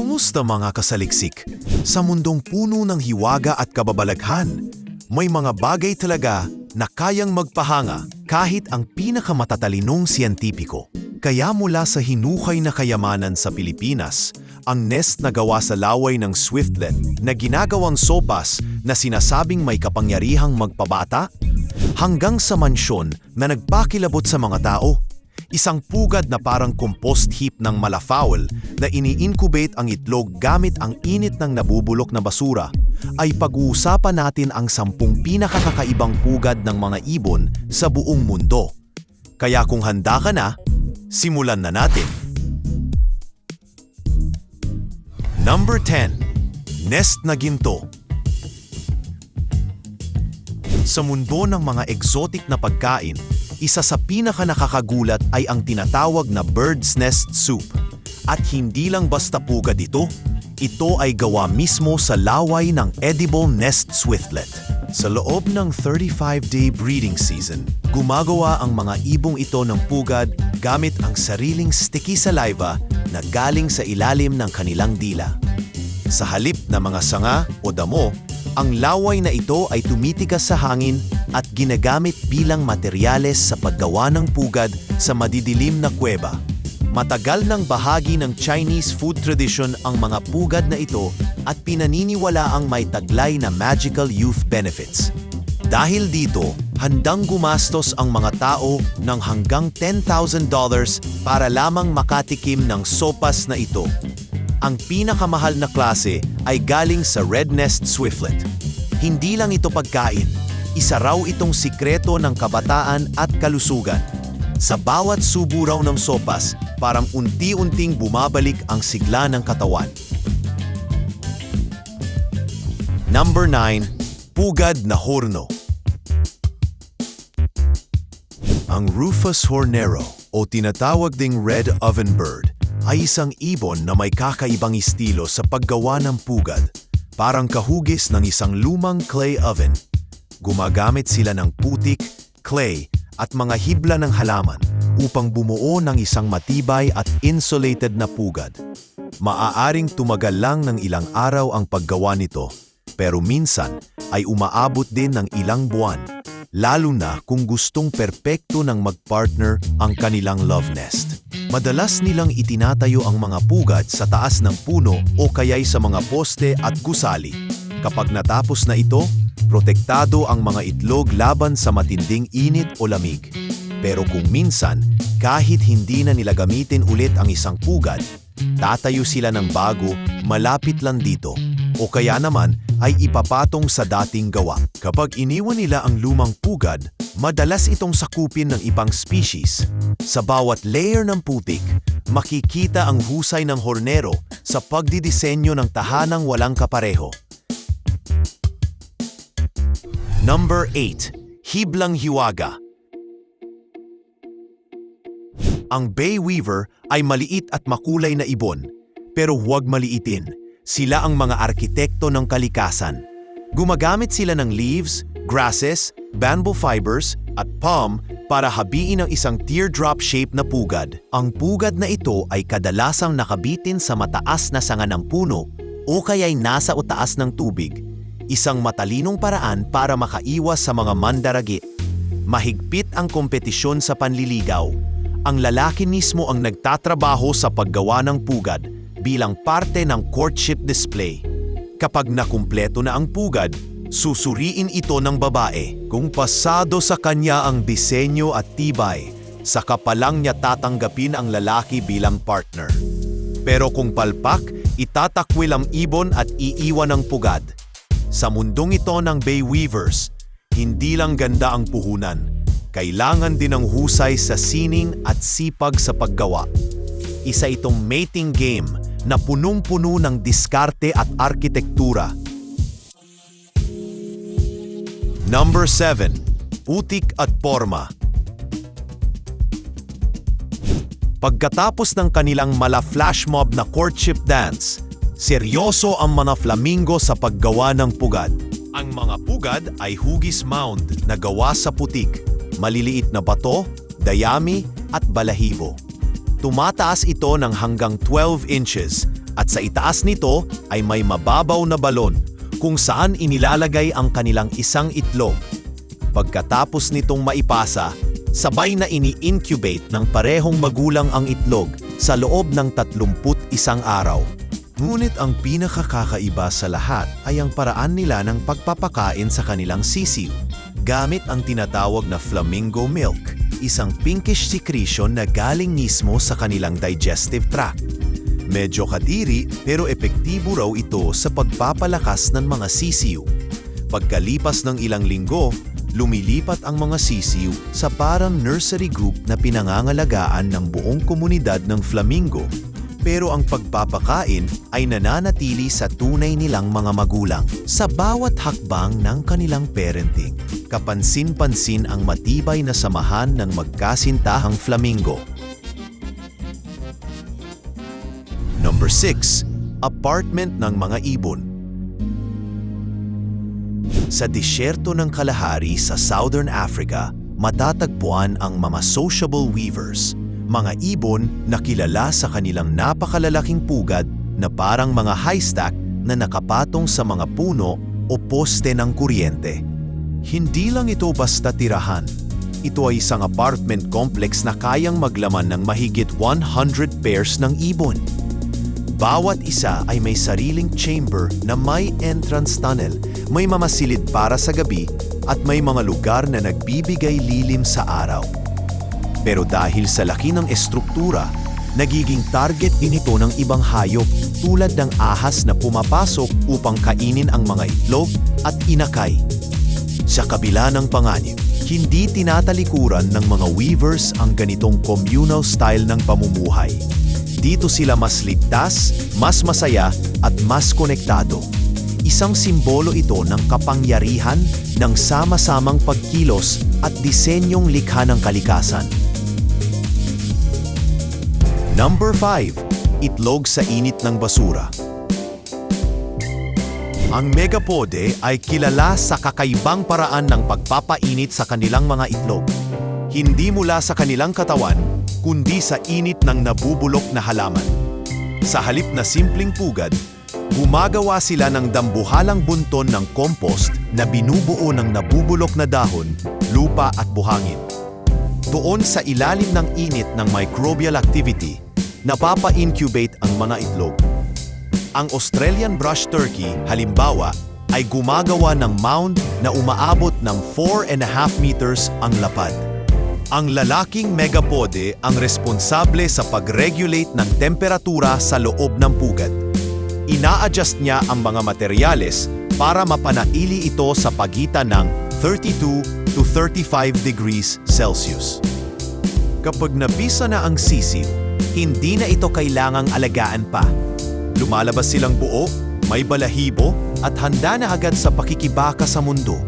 Kumusta mga kasaliksik? Sa mundong puno ng hiwaga at kababalaghan, may mga bagay talaga na kayang magpahanga kahit ang pinakamatalinong siyentipiko. Kaya mula sa hinukay na kayamanan sa Pilipinas, ang nest na gawa sa laway ng Swiftlet na ginagawang sopas na sinasabing may kapangyarihang magpabata, hanggang sa mansyon na nagpakilabot sa mga tao Isang pugad na parang compost heap ng malafowl na ini-incubate ang itlog gamit ang init ng nabubulok na basura ay pag-uusapan natin ang sampung pinakakakaibang pugad ng mga ibon sa buong mundo. Kaya kung handa ka na, simulan na natin. Number 10. Nest na ginto. Sa mundo ng mga exotic na pagkain, isa sa pinaka nakakagulat ay ang tinatawag na bird's nest soup. At hindi lang basta pugad ito, ito ay gawa mismo sa laway ng edible nest swiftlet. Sa loob ng 35-day breeding season, gumagawa ang mga ibong ito ng pugad gamit ang sariling sticky saliva na galing sa ilalim ng kanilang dila. Sa halip na mga sanga o damo, ang laway na ito ay tumitigas sa hangin at ginagamit bilang materyales sa paggawa ng pugad sa madidilim na kuweba. Matagal ng bahagi ng Chinese food tradition ang mga pugad na ito at pinaniniwala ang may taglay na magical youth benefits. Dahil dito, handang gumastos ang mga tao ng hanggang $10,000 para lamang makatikim ng sopas na ito ang pinakamahal na klase ay galing sa Red Nest Swiftlet. Hindi lang ito pagkain, isa raw itong sikreto ng kabataan at kalusugan. Sa bawat subo raw ng sopas, parang unti-unting bumabalik ang sigla ng katawan. Number 9. Pugad na Horno Ang Rufus hornero o tinatawag ding red oven bird ay isang ibon na may kakaibang estilo sa paggawa ng pugad, parang kahugis ng isang lumang clay oven. Gumagamit sila ng putik, clay, at mga hibla ng halaman upang bumuo ng isang matibay at insulated na pugad. Maaaring tumagal lang ng ilang araw ang paggawa nito, pero minsan ay umaabot din ng ilang buwan, lalo na kung gustong perpekto ng magpartner ang kanilang love nest. Madalas nilang itinatayo ang mga pugad sa taas ng puno o kaya'y sa mga poste at gusali. Kapag natapos na ito, protektado ang mga itlog laban sa matinding init o lamig. Pero kung minsan, kahit hindi na nila gamitin ulit ang isang pugad, tatayo sila ng bago malapit lang dito o kaya naman ay ipapatong sa dating gawa. Kapag iniwan nila ang lumang pugad, madalas itong sakupin ng ibang species. Sa bawat layer ng putik, makikita ang husay ng hornero sa pagdidisenyo ng tahanang walang kapareho. Number 8. Hiblang Hiwaga Ang Bay Weaver ay maliit at makulay na ibon, pero huwag maliitin sila ang mga arkitekto ng kalikasan. Gumagamit sila ng leaves, grasses, bamboo fibers, at palm para habiin ang isang teardrop shape na pugad. Ang pugad na ito ay kadalasang nakabitin sa mataas na sanga ng puno o kaya'y nasa utaas ng tubig. Isang matalinong paraan para makaiwas sa mga mandaragit. Mahigpit ang kompetisyon sa panliligaw. Ang lalaki mismo ang nagtatrabaho sa paggawa ng pugad bilang parte ng courtship display. Kapag nakumpleto na ang pugad, susuriin ito ng babae kung pasado sa kanya ang disenyo at tibay, saka pa lang niya tatanggapin ang lalaki bilang partner. Pero kung palpak, itatakwil ang ibon at iiwan ang pugad. Sa mundong ito ng Bay Weavers, hindi lang ganda ang puhunan, kailangan din ng husay sa sining at sipag sa paggawa. Isa itong mating game na punong-puno ng diskarte at arkitektura. Number 7. Putik at Porma Pagkatapos ng kanilang mala-flash mob na courtship dance, seryoso ang mga flamingo sa paggawa ng pugad. Ang mga pugad ay hugis mound na gawa sa putik, maliliit na bato, dayami at balahibo. Tumataas ito ng hanggang 12 inches At sa itaas nito ay may mababaw na balon kung saan inilalagay ang kanilang isang itlog. Pagkatapos nitong maipasa, sabay na ini-incubate ng parehong magulang ang itlog sa loob ng 31 araw. Ngunit ang pinakakakaiba sa lahat ay ang paraan nila ng pagpapakain sa kanilang sisiw. Gamit ang tinatawag na flamingo milk, isang pinkish secretion na galing mismo sa kanilang digestive tract. Medyo kadiri pero epektibo raw ito sa pagpapalakas ng mga sisiw. Pagkalipas ng ilang linggo, lumilipat ang mga sisiw sa parang nursery group na pinangangalagaan ng buong komunidad ng flamingo. Pero ang pagpapakain ay nananatili sa tunay nilang mga magulang sa bawat hakbang ng kanilang parenting. Kapansin-pansin ang matibay na samahan ng magkasintahang flamingo. 6. Apartment ng mga ibon. Sa disyerto ng Kalahari sa Southern Africa, matatagpuan ang mga sociable weavers, mga ibon na kilala sa kanilang napakalalaking pugad na parang mga haystack na nakapatong sa mga puno o poste ng kuryente. Hindi lang ito basta tirahan. Ito ay isang apartment complex na kayang maglaman ng mahigit 100 pairs ng ibon. Bawat isa ay may sariling chamber na may entrance tunnel, may mamasilid para sa gabi at may mga lugar na nagbibigay lilim sa araw. Pero dahil sa laki ng estruktura, nagiging target din ito ng ibang hayop tulad ng ahas na pumapasok upang kainin ang mga itlog at inakay. Sa kabila ng panganib, hindi tinatalikuran ng mga weavers ang ganitong communal style ng pamumuhay. Dito sila mas ligtas, mas masaya at mas konektado. Isang simbolo ito ng kapangyarihan ng sama-samang pagkilos at disenyong likha ng kalikasan. Number 5. Itlog sa init ng basura. Ang megapode ay kilala sa kakaibang paraan ng pagpapainit sa kanilang mga itlog. Hindi mula sa kanilang katawan, kundi sa init ng nabubulok na halaman. Sa halip na simpleng pugad, gumagawa sila ng dambuhalang bunton ng compost na binubuo ng nabubulok na dahon, lupa at buhangin. Doon sa ilalim ng init ng microbial activity, napapa-incubate ang mga itlog. Ang Australian brush turkey, halimbawa, ay gumagawa ng mound na umaabot ng 4.5 meters ang lapad. Ang lalaking megapode ang responsable sa pag-regulate ng temperatura sa loob ng pugad. Ina-adjust niya ang mga materyales para mapanaili ito sa pagitan ng 32 to 35 degrees Celsius. Kapag nabisa na ang sisiw, hindi na ito kailangang alagaan pa. Lumalabas silang buo, may balahibo at handa na agad sa pakikibaka sa mundo.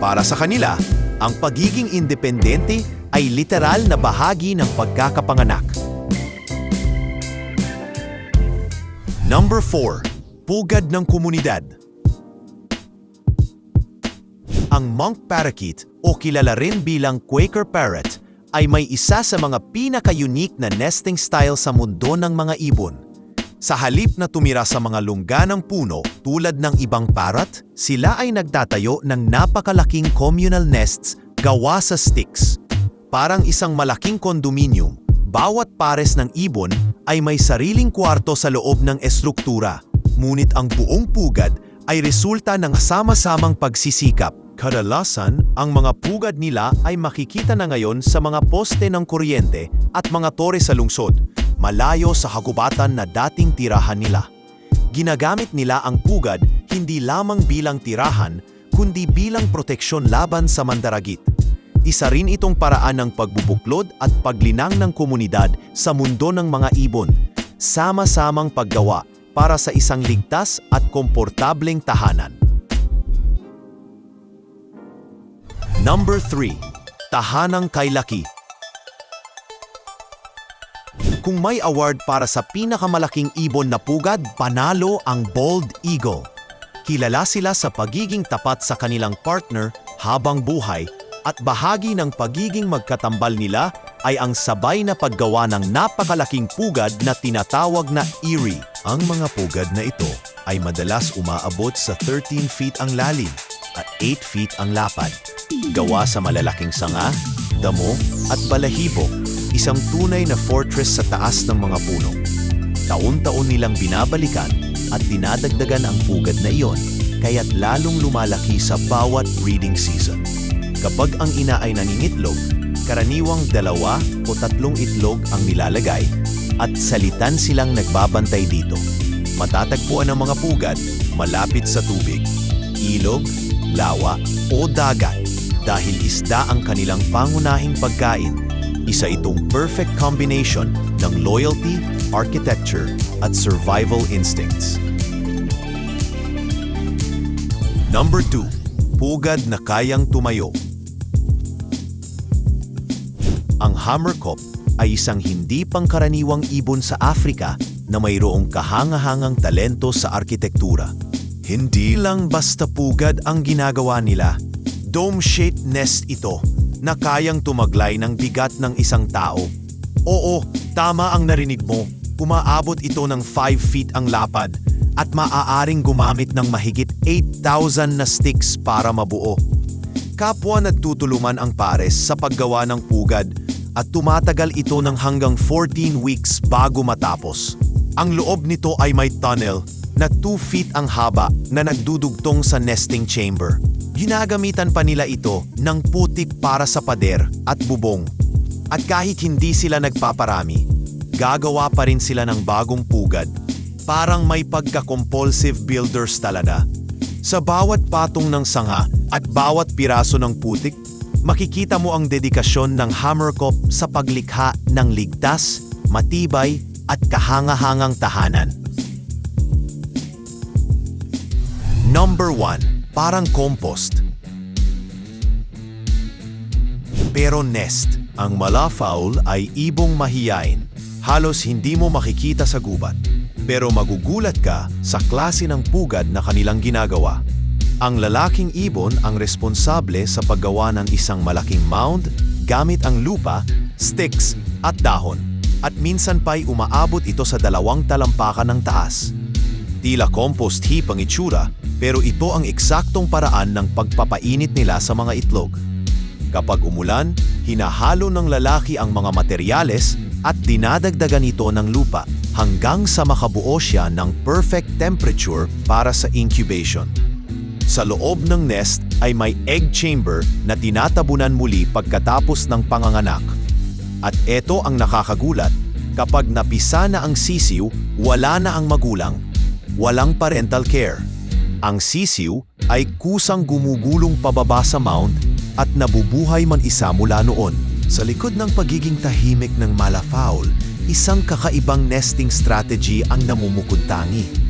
Para sa kanila, ang pagiging independente ay literal na bahagi ng pagkakapanganak. Number 4. Pugad ng komunidad. Ang monk parakeet o kilala rin bilang Quaker parrot ay may isa sa mga pinaka-unique na nesting style sa mundo ng mga ibon. Sa halip na tumira sa mga lungga ng puno tulad ng ibang parrot, sila ay nagtatayo ng napakalaking communal nests gawa sa sticks. Parang isang malaking kondominium, bawat pares ng ibon ay may sariling kwarto sa loob ng estruktura, ngunit ang buong pugad ay resulta ng sama-samang pagsisikap. Kadalasan, ang mga pugad nila ay makikita na ngayon sa mga poste ng kuryente at mga tore sa lungsod, malayo sa hagubatan na dating tirahan nila. Ginagamit nila ang pugad hindi lamang bilang tirahan, kundi bilang proteksyon laban sa mandaragit. Isa rin itong paraan ng pagbubuklod at paglinang ng komunidad sa mundo ng mga ibon, sama-samang paggawa para sa isang ligtas at komportableng tahanan. Number 3. Tahanang kay Laki Kung may award para sa pinakamalaking ibon na pugad, panalo ang Bald Eagle. Kilala sila sa pagiging tapat sa kanilang partner habang buhay at bahagi ng pagiging magkatambal nila ay ang sabay na paggawa ng napakalaking pugad na tinatawag na eerie. Ang mga pugad na ito ay madalas umaabot sa 13 feet ang lalim at 8 feet ang lapad. Gawa sa malalaking sanga, damo at balahibo, isang tunay na fortress sa taas ng mga puno. Taon-taon nilang binabalikan at dinadagdagan ang pugad na iyon kaya't lalong lumalaki sa bawat breeding season. Kapag ang ina ay nangingitlog, karaniwang dalawa o tatlong itlog ang nilalagay at salitan silang nagbabantay dito. Matatagpuan ang mga pugad malapit sa tubig, ilog, lawa o dagat dahil isda ang kanilang pangunahing pagkain. Isa itong perfect combination ng loyalty, architecture at survival instincts. Number 2. Pugad na kayang tumayo. Ang hammerkop ay isang hindi pangkaraniwang ibon sa Afrika na mayroong kahangahangang talento sa arkitektura. Hindi lang basta pugad ang ginagawa nila. Dome-shaped nest ito na kayang tumaglay ng bigat ng isang tao. Oo, tama ang narinig mo. Umaabot ito ng 5 feet ang lapad at maaaring gumamit ng mahigit 8,000 na sticks para mabuo. Kapwa nagtutulungan ang pares sa paggawa ng pugad at tumatagal ito ng hanggang 14 weeks bago matapos. Ang loob nito ay may tunnel na 2 feet ang haba na nagdudugtong sa nesting chamber. Ginagamitan pa nila ito ng putik para sa pader at bubong. At kahit hindi sila nagpaparami, gagawa pa rin sila ng bagong pugad. Parang may pagka-compulsive builders talaga. Sa bawat patong ng sanga at bawat piraso ng putik, makikita mo ang dedikasyon ng Hammerkop sa paglikha ng ligtas, matibay at kahangahangang tahanan. Number 1. Parang compost. Pero nest, ang malafowl ay ibong mahiyain. Halos hindi mo makikita sa gubat. Pero magugulat ka sa klase ng pugad na kanilang ginagawa. Ang lalaking ibon ang responsable sa paggawa ng isang malaking mound gamit ang lupa, sticks at dahon. At minsan pa'y umaabot ito sa dalawang talampakan ng taas. Tila compost heap ang itsura, pero ito ang eksaktong paraan ng pagpapainit nila sa mga itlog. Kapag umulan, hinahalo ng lalaki ang mga materyales at dinadagdagan ito ng lupa hanggang sa makabuo siya ng perfect temperature para sa incubation. Sa loob ng nest ay may egg chamber na tinatabunan muli pagkatapos ng panganganak. At ito ang nakakagulat, kapag napisa na ang sisiw, wala na ang magulang. Walang parental care. Ang sisiw ay kusang gumugulong pababa sa mound at nabubuhay man isa mula noon. Sa likod ng pagiging tahimik ng malafowl, isang kakaibang nesting strategy ang namumukuntangi.